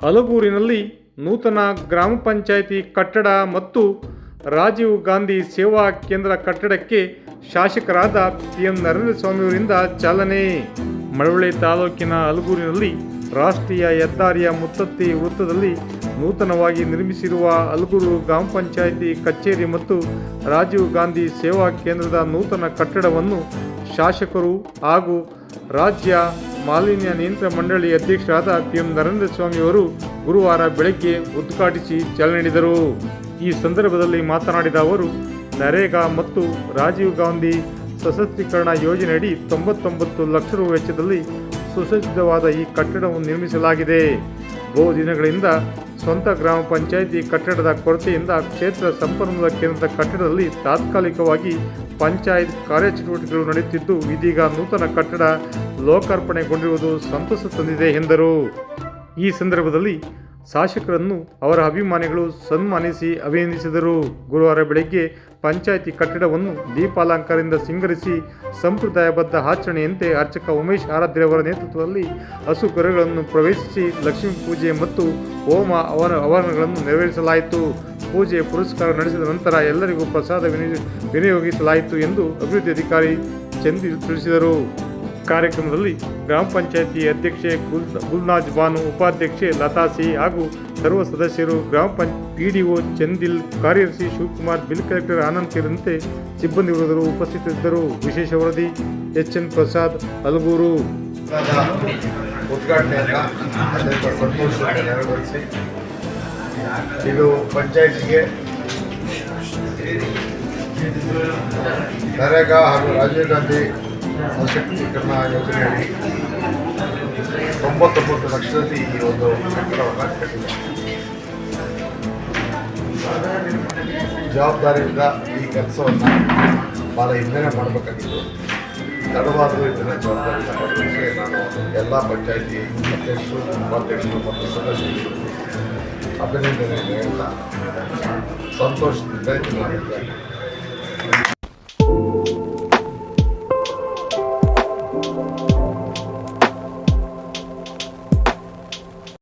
ಹಲಗೂರಿನಲ್ಲಿ ನೂತನ ಗ್ರಾಮ ಪಂಚಾಯಿತಿ ಕಟ್ಟಡ ಮತ್ತು ರಾಜೀವ್ ಗಾಂಧಿ ಸೇವಾ ಕೇಂದ್ರ ಕಟ್ಟಡಕ್ಕೆ ಶಾಸಕರಾದ ಪಿ ಎಂ ನರೇಂದ್ರ ಸ್ವಾಮಿಯವರಿಂದ ಚಾಲನೆ. ಮಳವಳ್ಳಿ ತಾಲೂಕಿನ ಹಲಗೂರಿನಲ್ಲಿ ರಾಷ್ಟ್ರೀಯ ಹೆದ್ದಾರಿಯ ಮುತ್ತತ್ತಿ ವೃತ್ತದಲ್ಲಿ ನೂತನವಾಗಿ ನಿರ್ಮಿಸಿರುವ ಹಲಗೂರು ಗ್ರಾಮ ಪಂಚಾಯಿತಿ ಕಚೇರಿ ಮತ್ತು ರಾಜೀವ್ ಗಾಂಧಿ ಸೇವಾ ಕೇಂದ್ರದ ನೂತನ ಕಟ್ಟಡವನ್ನು ಶಾಸಕರು ಹಾಗೂ ರಾಜ್ಯ ಮಾಲಿನ್ಯ ನಿಯಂತ್ರಣ ಮಂಡಳಿ ಅಧ್ಯಕ್ಷರಾದ ಪಿ ಎಂ ನರೇಂದ್ರ ಸ್ವಾಮಿ ಅವರು ಗುರುವಾರ ಬೆಳಗ್ಗೆ ಉದ್ಘಾಟಿಸಿ ಚಾಲನೆ ನೀಡಿದರು. ಈ ಸಂದರ್ಭದಲ್ಲಿ ಮಾತನಾಡಿದ ಅವರು, ನರೇಗಾ ಮತ್ತು ರಾಜೀವ್ ಗಾಂಧಿ ಸಶಕ್ತೀಕರಣ ಯೋಜನೆಯಡಿ ತೊಂಬತ್ತೊಂಬತ್ತು ಲಕ್ಷ ರು ವೆಚ್ಚದಲ್ಲಿ ಸುಸಜ್ಜಿತವಾದ ಈ ಕಟ್ಟಡವನ್ನು ನಿರ್ಮಿಸಲಾಗಿದೆ. ಬಹು ದಿನಗಳಿಂದ ಸ್ವಂತ ಗ್ರಾಮ ಪಂಚಾಯಿತಿ ಕಟ್ಟಡದ ಕೊರತೆಯಿಂದ ಕ್ಷೇತ್ರ ಸಂಪನ್ಮೂಲ ಕೇಂದ್ರದ ಕಟ್ಟಡದಲ್ಲಿ ತಾತ್ಕಾಲಿಕವಾಗಿ ಪಂಚಾಯತ್ ಕಾರ್ಯಚಟುವಟಿಕೆಗಳು ನಡೆಯುತ್ತಿದ್ದು, ಇದೀಗ ನೂತನ ಕಟ್ಟಡ ಲೋಕಾರ್ಪಣೆಗೊಂಡಿರುವುದು ಸಂತಸ ತಂದಿದೆ ಎಂದರು. ಈ ಸಂದರ್ಭದಲ್ಲಿ ಶಾಸಕರನ್ನು ಅವರ ಅಭಿಮಾನಿಗಳು ಸನ್ಮಾನಿಸಿ ಅಭಿನಂದಿಸಿದರು. ಗುರುವಾರ ಬೆಳಗ್ಗೆ ಪಂಚಾಯಿತಿ ಕಟ್ಟಡವನ್ನು ದೀಪಾಲಂಕಾರದಿಂದ ಸಿಂಗರಿಸಿ ಸಂಪ್ರದಾಯಬದ್ಧ ಆಚರಣೆಯಂತೆ ಅರ್ಚಕ ಉಮೇಶ್ ಆರಾಧ್ಯ ಅವರ ನೇತೃತ್ವದಲ್ಲಿ ಹಸು ಕರುಗಳನ್ನು ಪ್ರವೇಶಿಸಿ ಲಕ್ಷ್ಮೀ ಪೂಜೆ ಮತ್ತು ಹೋಮ ಅವನ ಹವನಗಳನ್ನು ನೆರವೇರಿಸಲಾಯಿತು. ಪೂಜೆ ಪುರಸ್ಕಾರ ನಡೆಸಿದ ನಂತರ ಎಲ್ಲರಿಗೂ ಪ್ರಸಾದ ವಿನಿಯೋಗ ವಿನಿಯೋಗಿಸಲಾಯಿತು ಎಂದು ಅಭಿವೃದ್ಧಿ ಅಧಿಕಾರಿ ಚಂದಿಲ್ ತಿಳಿಸಿದರು. ಕಾರ್ಯಕ್ರಮದಲ್ಲಿ ಗ್ರಾಮ ಪಂಚಾಯತಿ ಅಧ್ಯಕ್ಷೆ ಗುಲ್ ಗುಲ್ನಾಜ್ ಬಾನು, ಉಪಾಧ್ಯಕ್ಷೆ ಲತಾ ಸಿ ಹಾಗೂ ಸರ್ವ ಸದಸ್ಯರು, ಗ್ರಾಮ ಪಂಚ ಪಿಡಿಒ ಚಂದಿಲ್, ಕಾರ್ಯದರ್ಶಿ ಶಿವಕುಮಾರ್, ಬಿಲ್ ಕಲೆಕ್ಟರ್ ಆನಂದ್ ಸೇರಿದಂತೆ ಸಿಬ್ಬಂದಿ ವರ್ಗದರು ಉಪಸ್ಥಿತರಿದ್ದರು. ವಿಶೇಷ ವರದಿ ಎಚ್ ಎನ್ ಪ್ರಸಾದ್, ಅಲಗೂರು. ಇದು ಪಂಚಾಯತಿಗೆ ನರೇಗಾ ಹಾಗೂ ರಾಜೀವ್ ಗಾಂಧಿ ಸಶಕ್ತೀಕರಣ ಯೋಜನೆಯಲ್ಲಿ ತೊಂಬತ್ತೊಂಬತ್ತು ಲಕ್ಷದಲ್ಲಿ ಈ ಒಂದು ಕಟ್ಟಡವನ್ನು ಕಟ್ಟಿದೆ ಜವಾಬ್ದಾರಿಯಿಂದ ಈ ಕೆಲಸವನ್ನು ಭಾಳ ಹಿಂದೆನೇ ಮಾಡಬೇಕಾಗಿತ್ತು. ತಡವಾದರೂ ಇದನ್ನು ಜವಾಬ್ದಾರಿಯಿಂದ ಮಾಡಲಿಕ್ಕೆ ನಾನು ಎಲ್ಲ ಪಂಚಾಯಿತಿ ಅಧ್ಯಕ್ಷರು, ಉಪಾಧ್ಯಕ್ಷರು ಮತ್ತು ಸದಸ್ಯರು ಅಭಿನಂದನೆ ಸಂತೋಷದಿಂದ ಇದು ಮಾಡಿದ್ದೇನೆ Thank you.